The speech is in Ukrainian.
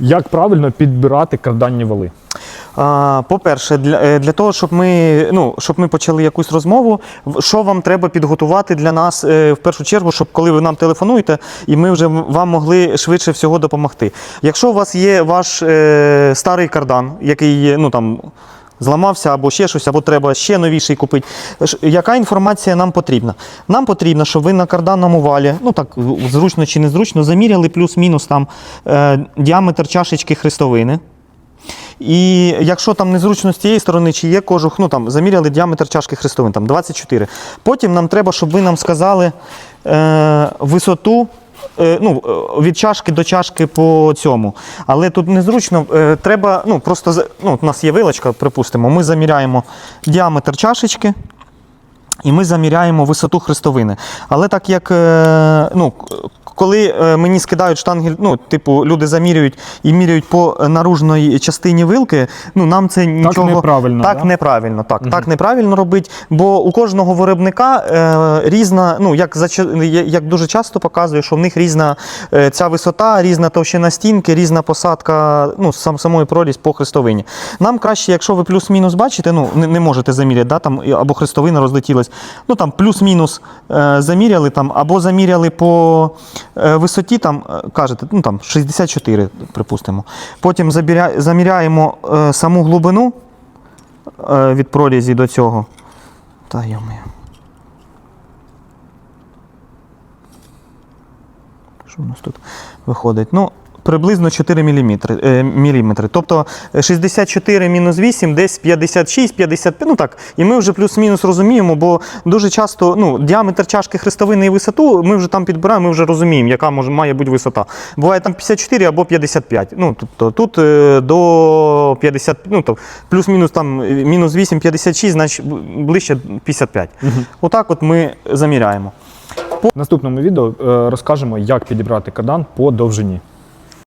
Як правильно підбирати карданні вали? По-перше, для, е, для того, щоб ми, ну, щоб ми почали якусь розмову, що вам треба підготувати для нас е, в першу чергу, щоб коли ви нам телефонуєте, і ми вже вам могли швидше всього допомогти. Якщо у вас є ваш е, старий кардан, який є, ну там. Зламався або ще щось, або треба ще новіший купити. Яка інформація нам потрібна? Нам потрібно, щоб ви на карданному валі, ну так зручно чи незручно, заміряли плюс-мінус там е, діаметр чашечки хрестовини. І якщо там незручно з цієї сторони, чи є кожух, ну там заміряли діаметр чашки хрестовин, там 24. Потім нам треба, щоб ви нам сказали е, висоту. Е, Ну, е, від чашки до чашки по цьому. Але тут незручно. е, Треба, ну просто ну, у нас є вилочка, припустимо, ми заміряємо діаметр чашечки. І ми заміряємо висоту хрестовини. Але так як ну, коли е, мені скидають штангель, ну, типу, люди замірюють і міряють по наружної частині вилки, ну нам це нічого неправильно, Так да? неправильно, так, так неправильно робить. Бо у кожного виробника е, різна, ну як як дуже часто показує, що в них різна е, ця висота, різна товщина стінки, різна посадка, ну, сам самої прорізь по хрестовині. Нам краще, якщо ви плюс-мінус бачите, ну не, не можете заміряти, да, там або хрестовина розлетілась. Ну там плюс-мінус е, заміряли там, або заміряли по висоті, там е, кажете, ну там 64, припустимо. Потім заміряємо е, саму глибину е, від прорізі до цього. Та йомаю. Що у нас тут виходить? Ну, приблизно 4 мм. Е, міліметри. Тобто е, 64 мінус 8, десь 56, 55, ну так. І ми вже плюс-мінус розуміємо, бо дуже часто ну, діаметр чашки хрестовини і висоту ми вже там підбираємо, ми вже розуміємо, яка може, має бути висота. Буває там 54 або 55. Ну, тобто тут е, до 50, ну, то плюс-мінус там е, мінус 8, 56, значить ближче 55. Отак от ми заміряємо. В наступному відео е, розкажемо, як підібрати кардан по довжині.